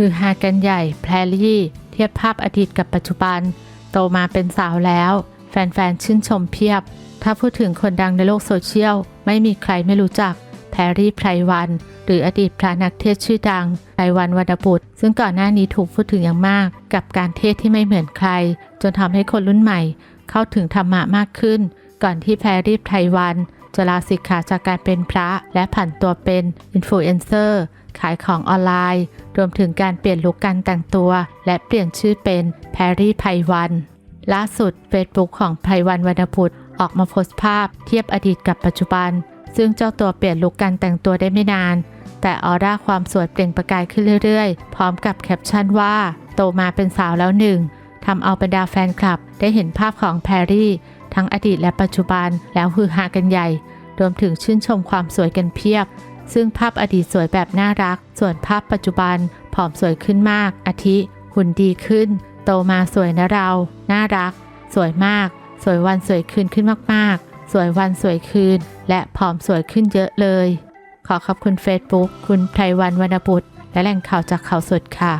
ฮือฮากันใหญ่ แพรลี่ เทียบภาพอดีตกับปัจจุบัน โตมาเป็นสาวแล้ว แฟนๆ ชื่นชมเพียบ ถ้าพูดถึงคนดังในโลกโซเชียล ไม่มีใครไม่รู้จัก แพรรี่ไพรวัน หรืออดีตพระนักเทศชื่อดังไพรวันวรรณบุตร ซึ่งก่อนหน้านี้ถูกพูดถึงอย่างมาก กับการเทศที่ไม่เหมือนใคร จนทำให้คนรุ่นใหม่ เข้าถึงธรรมะมากขึ้น ก่อนที่แพรรี่ไพรวัน จะลาสิกขาจากการเป็นพระ และผันตัวเป็นอินฟลูเอนเซอร์ขายของออนไลน์ รวมถึงการเปลี่ยนลุคการแต่งตัว และเปลี่ยนชื่อเป็นแพรรี่ไพรวันล่าสุด Facebook ของไพรวันวรรณพุทธออกมาโพสต์ภาพเทียบอดีตกับปัจจุบัน ซึ่งเจ้าตัวเปลี่ยนลุคการแต่งตัวได้ไม่นาน แต่ออร่าความสวยเปล่งประกายขึ้นเรื่อยๆ พร้อมกับแคปชั่นว่า โตมาเป็นสาวแล้วหนึ่งทำเอาบรรดาแฟนคลับได้เห็นภาพของแพรรี่ ทั้งอดีตและปัจจุบันแล้วฮือฮากันใหญ่ รวมถึงชื่นชมความสวยกันเพียบ ซึ่งภาพอดีตสวยแบบน่ารัก ส่วนภาพปัจจุบันผอมสวยขึ้นมาก อาทิ หุ่นดีขึ้น โตมาสวยนะเรา น่ารัก สวยมาก สวยวันสวยคืนขึ้นมากๆ สวยวันสวยคืน และผอมสวยขึ้นเยอะเลย ขอขอบคุณ Facebook คุณไพรวันวรรณบุตรและแหล่งข่าวจากข่าวสดค่ะ